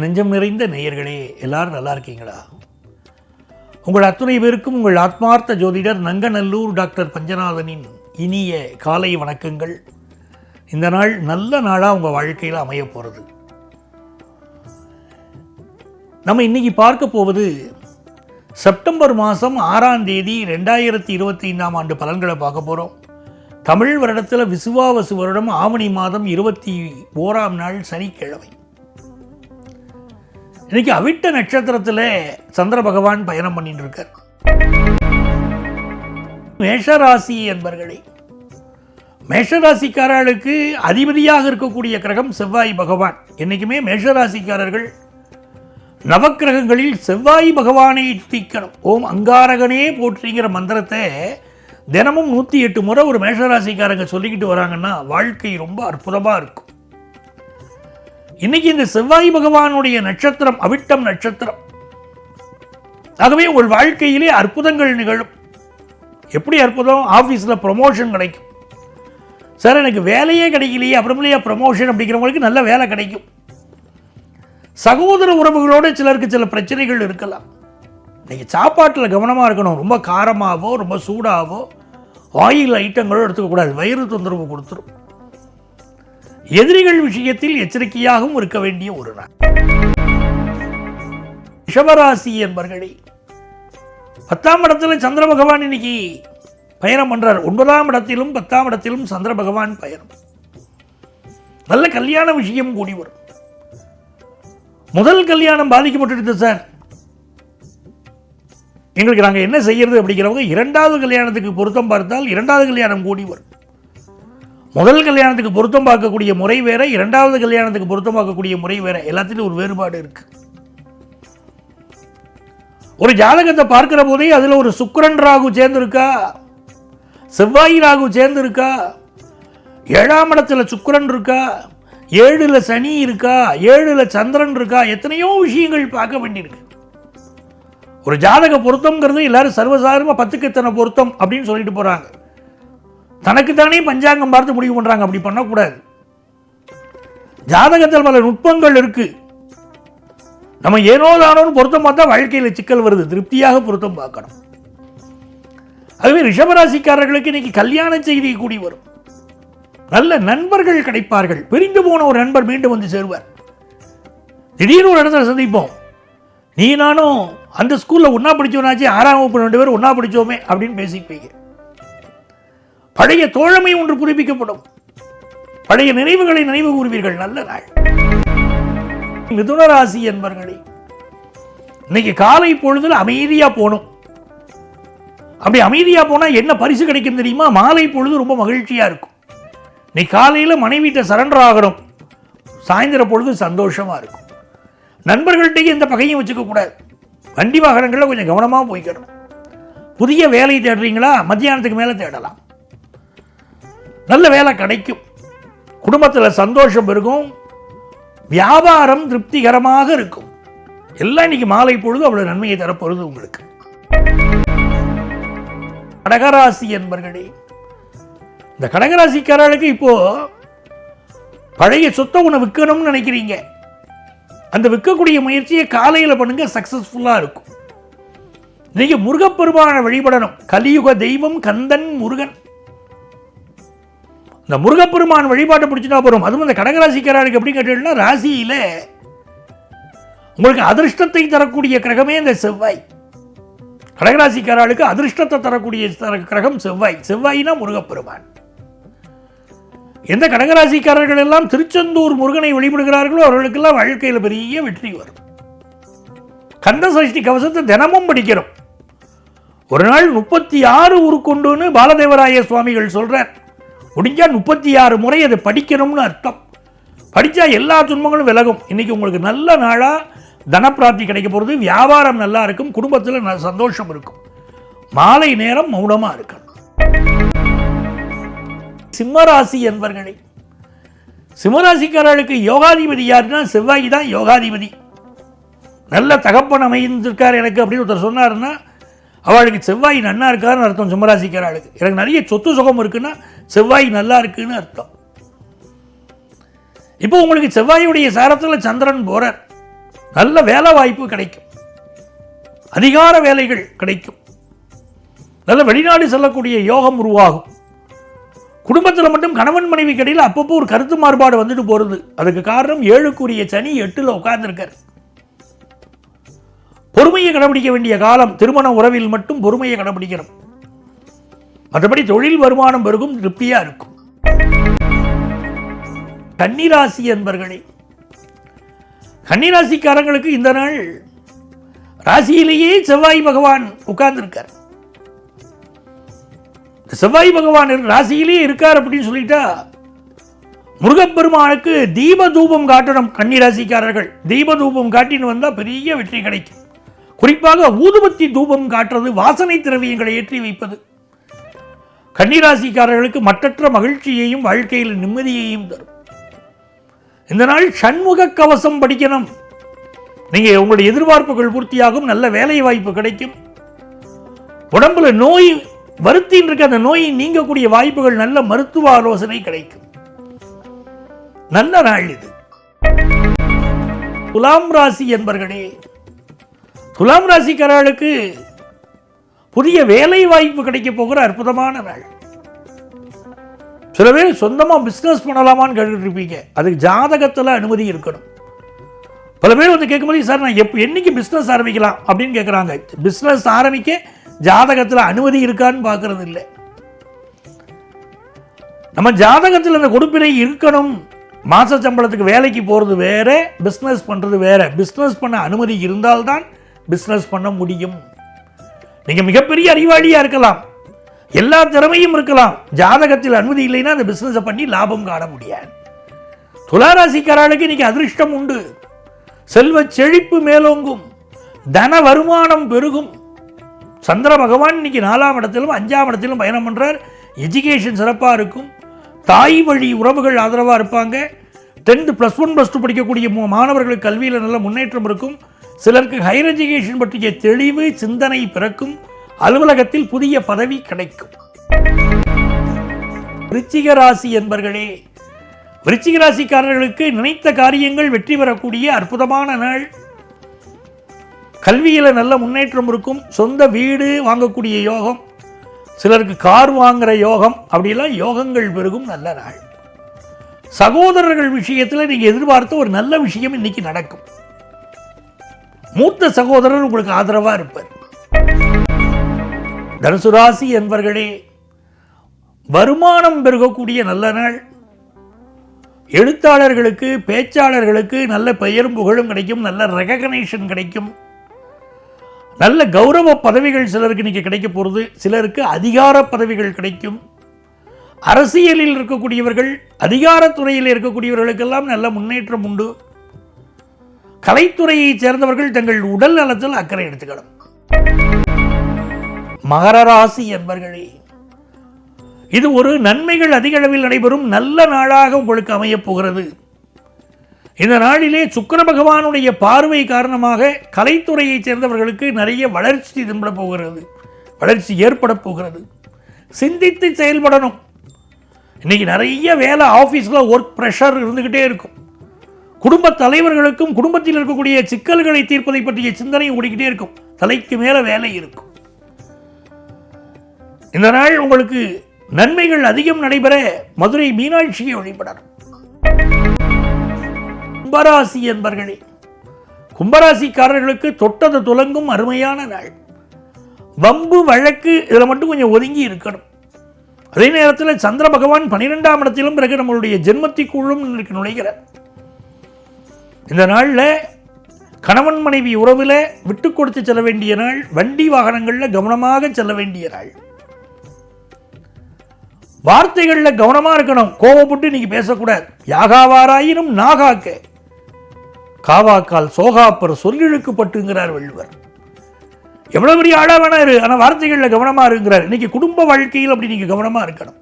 என் நெஞ்சம் நிறைந்த நேயர்களே எல்லாரும் நல்லா இருக்கீங்களா? உங்கள் அத்துணை பேருக்கும் உங்கள் ஆத்மார்த்த ஜோதிடர் நங்கநல்லூர் டாக்டர் பஞ்சநாதனின் இனிய காலை வணக்கங்கள். இந்த நாள் நல்ல நாளாக உங்கள் வாழ்க்கையில் அமைய போகிறது நம்ம இன்னைக்கு பார்க்க போவது செப்டம்பர் மாதம் ஆறாம் தேதி ரெண்டாயிரத்தி இருபத்தி ஐந்தாம் ஆண்டு பலன்களை பார்க்க போகிறோம் தமிழ் வருடத்தில் விசுவாவசு வருடம் ஆவணி மாதம் இருபத்தி ஓராம் நாள் சனிக்கிழமை. இன்னைக்கு அவிட்ட நட்சத்திரத்தில் சந்திர பகவான் பயணம் பண்ணிட்டு இருக்கார் மேஷராசி என்பர்களே மேஷராசிக்காரர்களுக்கு அதிபதியாக இருக்கக்கூடிய கிரகம் செவ்வாய் பகவான். என்றைக்குமே மேஷராசிக்காரர்கள் நவக்கிரகங்களில் செவ்வாய் பகவானை தீக்கணும். ஓம் அங்காரகனே போற்றிங்கிற மந்திரத்தை தினமும் நூற்றி எட்டு முறை ஒரு மேஷராசிக்காரங்க சொல்லிக்கிட்டு வராங்கன்னா வாழ்க்கை ரொம்ப அற்புதமாக இருக்கும். இன்னைக்கு இந்த செவ்வாய் பகவானுடைய நட்சத்திரம் அவிட்டம் நட்சத்திரம். ஆகவே உங்கள் வாழ்க்கையிலே அற்புதங்கள் நிகழும். எப்படி அற்புதம்? ஆஃபீஸில் ப்ரொமோஷன் கிடைக்கும். சார் எனக்கு வேலையே கிடைக்கலையே அப்புறமேலையா ப்ரொமோஷன் அப்படிங்கிறவங்களுக்கு நல்ல வேலை கிடைக்கும். சகோதர உறவுகளோடு சிலருக்கு சில பிரச்சனைகள் இருக்கலாம். நீங்கள் சாப்பாட்டில் கவனமாக இருக்கணும். ரொம்ப காரமாகவோ ரொம்ப சூடாகவோ ஆயில் ஐட்டங்களோ எடுத்துக்கக்கூடாது. வயிறு தொந்தரவு கொடுத்துரும். எதிரிகள் விஷயத்தில் எச்சரிக்கையாகவும் இருக்க வேண்டிய ஒரு நாள். ரிஷபராசி என்பர்களே பத்தாம் இடத்துல சந்திர பகவான் இன்னைக்கு பயணம் பண்றார். ஒன்பதாம் இடத்திலும் பத்தாம் இடத்திலும் சந்திர பகவான் பயணம். நல்ல கல்யாண விஷயம் கூடி வரும். முதல் கல்யாணம் பாதிக்கப்பட்டுடுது சார். எங்களுக்கு நாங்கள் என்ன செய்யறது அப்படிங்கிறவங்க இரண்டாவது கல்யாணத்துக்கு பொருத்தம் பார்த்தால் இரண்டாவது கல்யாணம் கூடி வரும். முதல் கல்யாணத்துக்கு பொருத்தம் பார்க்கக்கூடிய முறை வேற இரண்டாவது கல்யாணத்துக்கு பொருத்தம் பார்க்கக்கூடிய முறை வேற. எல்லாத்துலேயும் ஒரு வேறுபாடு இருக்கு. ஒரு ஜாதகத்தை பார்க்கிற போதே அதில் ஒரு சுக்கரன் ராகு சேர்ந்துருக்கா? செவ்வாய் ராகு சேர்ந்துருக்கா? ஏழாம் இடத்துல சுக்கரன் இருக்கா? ஏழில் சனி இருக்கா? ஏழில் சந்திரன் இருக்கா? எத்தனையோ விஷயங்கள் பார்க்க வேண்டியிருக்கு. ஒரு ஜாதக பொருத்தம்ங்கிறது எல்லாரும் சர்வசாதாரணமாக பத்துக்கு இத்தனை பொருத்தம் அப்படின்னு சொல்லிட்டு போகிறாங்க தனக்குத்தானே பஞ்சாங்கம் பார்த்து முடிவு பண்றாங்க. அப்படி பண்ணக்கூடாது. ஜாதகத்தில் பல நுட்பங்கள் இருக்கு. நம்ம ஏனோ தானோன்னு பொருத்தம் பார்த்தா வாழ்க்கையில் சிக்கல் வருது. திருப்தியாக பொருத்தம் பார்க்கணும். அதுவே ரிஷபராசிக்காரர்களுக்கு இன்னைக்கு கல்யாண செய்தி கூடி வரும். நல்ல நண்பர்கள் கிடைப்பார்கள். பிரிந்து போன ஒரு நண்பர் மீண்டும் வந்து சேருவார். திடீர்னு ஒரு இடத்துல சந்திப்போம். நீ நானும் அந்த ஸ்கூலில் ஒன்றா படித்தோம்னாச்சு ஆறாம் வகுப்பு ரெண்டு பேரும் ஒன்றா படித்தோமே அப்படின்னு பேசிப்பீங்க பழைய தோழமை ஒன்று புதுப்பிக்கப்படும் பழைய நினைவுகளை நினைவு கூறுவீர்கள் நல்ல நாள். மிதுன ராசி என்பர்களே இன்னைக்கு காலை பொழுதுல அமைதியா போகணும். அப்படி அமைதியா போனா என்ன பரிசு கிடைக்கும் தெரியுமா? மாலை பொழுது ரொம்ப மகிழ்ச்சியா இருக்கும். இன்னைக்கு காலையில மனைவிட்ட சரண்டர் ஆகணும். சாயந்தர பொழுது சந்தோஷமா இருக்கும். நண்பர்கள்ட்டையும் எந்த பகையும் வச்சுக்கக்கூடாது வண்டி வாகனங்களில் கொஞ்சம் கவனமாக போய்க்கணும். புதிய வேலை தேடுறீங்களா? மத்தியானத்துக்கு மேலே தேடலாம். நல்ல வேலை கிடைக்கும். குடும்பத்தில் சந்தோஷம் இருக்கும். வியாபாரம் திருப்திகரமாக இருக்கும். எல்லாம் இன்னைக்கு மாலை பொழுது அவ்வளவு நன்மையை தரப்போகிறது உங்களுக்கு. கடகராசி என்பர்களே இந்த கடகராசிக்காரர்களுக்கு இப்போ பழைய சொத்தை உன்னை விற்கணும்னு நினைக்கிறீங்க. அந்த விற்கக்கூடிய முயற்சியை காலையில் பண்ணுங்க சக்சஸ்ஃபுல்லாக இருக்கும். நீங்க முருகப்பெருமானை வழிபடணும். கலியுக தெய்வம் கந்தன் முருகன். இந்த முருகப்பெருமான் வழிபாட்டை பிடிச்சிட்டா போகிறோம் அதுவும் இந்த கடகராசிக்காரர்களுக்கு எப்படி கேட்டீங்கன்னா ராசியில உங்களுக்கு அதிர்ஷ்டத்தை தரக்கூடிய கிரகமே இந்த செவ்வாய். கடகராசிக்காரர்களுக்கு அதிர்ஷ்டத்தை தரக்கூடிய கிரகம் செவ்வாய். செவ்வாய்னா முருகப்பெருமான். எந்த கடகராசிக்காரர்கள் எல்லாம் திருச்செந்தூர் முருகனை வழிபடுகிறார்களோ அவர்களுக்கெல்லாம் வாழ்க்கையில் பெரிய வெற்றி வரும். கந்த சஷ்டி கவசத்தை தினமும் படிக்கிறோம். ஒரு நாள் முப்பத்தி ஆறு உருக்கொண்டுன்னு பாலதேவராய சுவாமிகள் சொல்கிறார் முடிஞ்சால் முப்பத்தி ஆறு முறை அதை படிக்கணும்னு அர்த்தம். படித்தா எல்லா துன்பங்களும் விலகும். இன்றைக்கி உங்களுக்கு நல்ல நாளாக தனப்பிராப்தி கிடைக்க போகிறது வியாபாரம் நல்லா இருக்கும் குடும்பத்தில் நல்ல சந்தோஷம் இருக்கும். மாலை நேரம் மௌனமாக இருக்கணும். சிம்மராசி என்பர்களே சிம்மராசிக்காரர்களுக்கு யோகாதிபதி யாருன்னா செவ்வாய் தான் யோகாதிபதி. நல்ல தகப்பன் அமைந்திருக்கார் எனக்கு அப்படின்னு ஒருத்தர் சொன்னார்னா அவளுக்கு செவ்வாய் நன்னா இருக்காருன்னு அர்த்தம் சிம்மராசிக்காரர்களுக்கு. எனக்கு நிறைய சொத்து சுகம் இருக்குன்னா செவ்வாய் நல்லா இருக்குன்னு அர்த்தம். இப்போ உங்களுக்கு செவ்வாயுடைய சாரத்தில் சந்திரன் போறார். நல்ல வேலை வாய்ப்பு கிடைக்கும். அதிகார வேலைகள் கிடைக்கும். நல்ல வெளிநாடு செல்லக்கூடிய யோகம் உருவாகும். குடும்பத்தில் மட்டும் கணவன் மனைவி கடையில் அப்பப்போ ஒரு கருத்து மாறுபாடு வந்துட்டு போகிறது அதுக்கு காரணம் ஏழுக்குரிய சனி எட்டில் உட்கார்ந்துருக்கார். பொறுமையை கடைபிடிக்க வேண்டிய காலம் திருமண உறவில் மட்டும் பொறுமையை கடைபிடிக்கணும். மற்றபடி தொழில் வருமானம் பெருகும் திருப்தியாக இருக்கும். கன்னிராசி என்பர்களே கன்னிராசிக்காரங்களுக்கு இந்த நாள் ராசியிலேயே செவ்வாய் பகவான் உட்கார்ந்துருக்கார். செவ்வாய் பகவான் ராசியிலேயே இருக்கார் அப்படின்னு சொல்லிட்டா முருகப்பெருமானுக்கு தீப தூபம் காட்டணும் கன்னிராசிக்காரர்கள். தீப தூபம் காட்டின்னு வந்தால் பெரிய வெற்றி கிடைக்கும். குறிப்பாக ஊதுபத்தி தூபம் காட்டுறது வாசனை திரவியங்களை ஏற்றி வைப்பது. கன்னிராசிக்காரர்களுக்கு மற்றற்ற மகிழ்ச்சியையும் வாழ்க்கையில் நிம்மதியையும் தரும். இந்த நாள் சண்முக கவசம் படிக்கணும். நீங்கள் உங்களுடைய எதிர்பார்ப்புகள் பூர்த்தியாகும் நல்ல வேலை வாய்ப்பு கிடைக்கும். உடம்புல நோய் வருத்தின் இருக்க அந்த நோயை நீங்கக்கூடிய வாய்ப்புகள் நல்ல மருத்துவ ஆலோசனை கிடைக்கும். நல்ல நாள் இது. துலாம் ராசி என்பர்களே துலாம் ராசிக்காரர்களுக்கு புதிய வேலை வாய்ப்பு கிடைக்க போகிற அற்புதமான நாள். சில பேர் சொந்தமாக பிஸ்னஸ் பண்ணலாமான்னு கேட்டுட்டு இருப்பீங்க. அதுக்கு ஜாதகத்தில் அனுமதி இருக்கணும். பல பேர் வந்து கேட்கும்போது சார் நான் எப்போ என்னைக்கு பிஸ்னஸ் ஆரம்பிக்கலாம்? அப்படின்னு கேட்குறாங்க பிஸ்னஸ் ஆரம்பிக்க ஜாதகத்தில் அனுமதி இருக்கான்னு பார்க்கறது இல்லை நம்ம ஜாதகத்தில் அந்த கொடுப்பினை இருக்கணும். மாத சம்பளத்துக்கு வேலைக்கு போகிறது வேறு பிஸ்னஸ் பண்ணுறது வேற. பிஸ்னஸ் பண்ண அனுமதி இருந்தால்தான் பிஸ்னஸ் பண்ண முடியும். நீங்கள் மிகப்பெரிய அறிவாளியாக இருக்கலாம். எல்லா திறமையும் இருக்கலாம். ஜாதகத்தில் அனுமதி இல்லைன்னா அந்த பிஸ்னஸை பண்ணி லாபம் காண முடியாது. துளாராசிக்காரர்களுக்கு இன்னைக்கு அதிர்ஷ்டம் உண்டு. செல்வ செழிப்பு மேலோங்கும். தன வருமானம் பெருகும். சந்திர பகவான் இன்னைக்கு நாலாம் இடத்திலும் அஞ்சாம் இடத்திலும் பயணம் பண்ணுறார் எஜுகேஷன் சிறப்பாக இருக்கும். தாய் வழி உறவுகள் ஆதரவாக இருப்பாங்க. Tenth plus one plus two படிக்கக்கூடிய மாணவர்களுக்கு கல்வியில் நல்ல முன்னேற்றம் இருக்கும். சிலருக்கு ஹையர் எஜுகேஷன் பற்றிய தெளிவு சிந்தனை பிறக்கும். அலுவலகத்தில் புதிய பதவி கிடைக்கும். விருச்சிக ராசி என்பர்களே விருச்சிக ராசிக்காரர்களுக்கு நினைத்த காரியங்கள் வெற்றி பெறக்கூடிய அற்புதமான நாள். கல்வியில் நல்ல முன்னேற்றம் இருக்கும். சொந்த வீடு வாங்கக்கூடிய யோகம். சிலருக்கு கார் வாங்குற யோகம். அப்படிலாம் யோகங்கள் பெருகும். நல்ல நாள். சகோதரர்கள் விஷயத்தில் நீங்கள் எதிர்பார்த்த ஒரு நல்ல விஷயம் இன்னைக்கு நடக்கும். மூத்த சகோதரர் உங்களுக்கு ஆதரவாக இருப்பார். தனுசு ராசி என்பர்களே வருமானம் பெருகக்கூடிய நல்ல நாள். எழுத்தாளர்களுக்கு பேச்சாளர்களுக்கு நல்ல பெயரும் புகழும் கிடைக்கும் நல்ல ரெகக்னேஷன் கிடைக்கும். நல்ல கௌரவ பதவிகள் சிலருக்கு இன்னைக்கு கிடைக்க போகிறது சிலருக்கு அதிகார பதவிகள் கிடைக்கும். அரசியலில் இருக்கக்கூடியவர்கள் அதிகாரத்துறையில் இருக்கக்கூடியவர்களுக்கெல்லாம் நல்ல முன்னேற்றம் உண்டு. கலைத்துறையைச் சேர்ந்தவர்கள் தங்கள் உடல் நலத்தில் அக்கறை எடுத்துக்கணும். மகர ராசி என்பர்களே இது ஒரு நன்மைகள் அதிக அளவில் நடைபெறும் நல்ல நாளாக உங்களுக்கு அமையப் போகிறது. இந்த நாளிலே சுக்கர பகவானுடைய பார்வை காரணமாக கலைத்துறையைச் சேர்ந்தவர்களுக்கு நிறைய வளர்ச்சி தென்பட போகிறது. வளர்ச்சி ஏற்பட போகிறது. சிந்தித்து செயல்படணும். இன்னைக்கு நிறைய வேலை ஆஃபீஸில் ஒர்க் ப்ரெஷர் இருந்துக்கிட்டே இருக்கும். குடும்ப தலைவர்களுக்கும் குடும்பத்தில் இருக்கக்கூடிய சிக்கல்களை தீர்ப்பதை பற்றிய சிந்தனை ஓடிக்கிட்டே இருக்கும். தலைக்கு மேலே வேலை இருக்கும். இந்த நாள் உங்களுக்கு நன்மைகள் அதிகம் நடைபெற மதுரை மீனாட்சியை வழிபடணும் கும்பராசி என்பர்களே கும்பராசிக்காரர்களுக்கு தொட்டது துலங்கும் அருமையான நாள். வம்பு வழக்கு இதில் மட்டும் கொஞ்சம் ஒதுங்கி இருக்கணும். அதே நேரத்தில் சந்திர பகவான் பன்னிரெண்டாம் இடத்திலும் பிறகு நம்மளுடைய ஜென்மத்திற்குள்ளும் நுழைகிறார். இந்த நாளில் கணவன் மனைவி உறவில் விட்டு கொடுத்து செல்ல வேண்டிய நாள் வண்டி வாகனங்களில் கவனமாக செல்ல வேண்டிய நாள். வார்த்தைகளில் கவனமாக இருக்கணும். கோவப்பட்டு நீங்கள் பேசக்கூடாது. யாகாவாராயினும் நாகாக்க. காவாக்கால் சோகாப்பர் சொல்லிழுக்கப்பட்டுங்கிறார் வள்ளுவர். எவ்வளவு பெரிய ஆளாக வேணா இரு ஆனால் வார்த்தைகளில் கவனமாக இருங்கிறார் இன்னைக்கு குடும்ப வாழ்க்கையில் அப்படி நீங்கள் கவனமாக இருக்கணும்.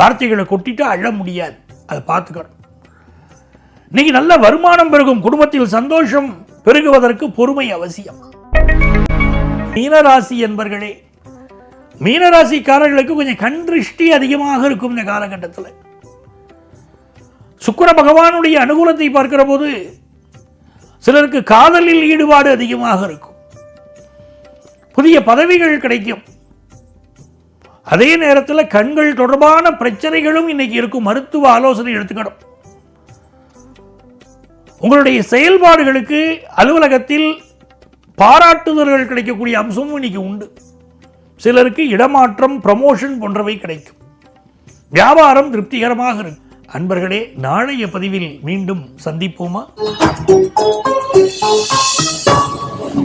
வார்த்தைகளை கொட்டிட்டு அழ முடியாது. அதை பார்த்துக்கணும். இன்னைக்கு நல்ல வருமானம் பெருகும் குடும்பத்தில் சந்தோஷம் பெருகுவதற்கு பொறுமை அவசியம். மீனராசி என்பர்களே மீனராசிக்காரர்களுக்கு கொஞ்சம் கண் திருஷ்டி அதிகமாக இருக்கும் இந்த காலகட்டத்தில். சுக்கிர பகவானுடைய அனுகூலத்தை பார்க்கிற போது சிலருக்கு காதலில் ஈடுபாடு அதிகமாக இருக்கும். புதிய பதவிகள் கிடைக்கும். அதே நேரத்தில் கண்கள் தொடர்பான பிரச்சனைகளும் இன்னைக்கு இருக்கும். மருத்துவ ஆலோசனை எடுத்துக்கணும். உங்களுடைய செயல்பாடுகளுக்கு அலுவலகத்தில் பாராட்டுதல்கள் கிடைக்கக்கூடிய அம்சமும் இன்னைக்கு உண்டு. சிலருக்கு இடமாற்றம் ப்ரமோஷன் போன்றவை கிடைக்கும். வியாபாரம் திருப்திகரமாக இருக்கும் அன்பர்களே நாளைய பதிவில் மீண்டும் சந்திப்போமா?